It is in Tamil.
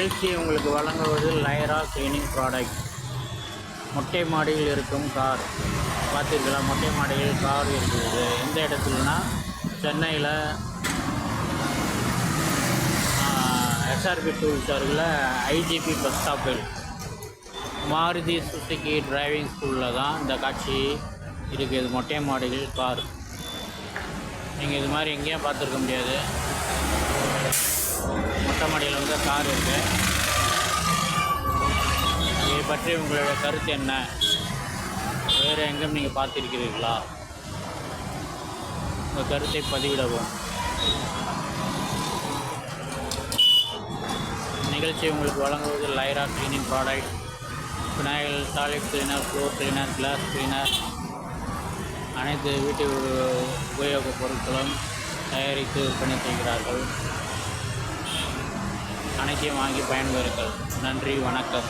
நிகழ்ச்சியை உங்களுக்கு வழங்குவது லைரா கிளீனிங் ப்ராடக்ட் மொட்டை மாடியில் இருக்கும் கார். பார்த்துருக்கலாம் மொட்டை மாடியில் கார் இருக்குது எந்த இடத்துலனா? சென்னையில் எஸ்ஆர்பி டூல்ஸ் அருகில் ஐஜிபி பஸ் ஸ்டாப்பில் மாருதி சுசுக்கி டிரைவிங் ஸ்கூலில் தான் இந்த காட்சி இருக்குது. மொட்டை மாடிகள் கார். நீங்கள் இது மாதிரி எங்கேயும் பார்த்துருக்க முடியாது. மொட்டை மாடியில் வந்து கார் இருக்குது இதை பற்றி உங்களுடைய கருத்து என்ன? வேறு எங்கும் நீங்கள் பார்த்துருக்கிறீர்களா? உங்கள் கருத்தை பதிவிடவும். நிகழ்ச்சி உங்களுக்கு வழங்குவது Lyra cleaning product Vinayagar toilet cleaner floor cleaner glass cleaner அனைத்து வீட்டு உபயோகப் பொருட்களும் தயாரித்து விற்பனை செய்கிறார்கள். அனைத்தையும் வாங்கி பயன்பெறுங்கள். நன்றி வணக்கம்.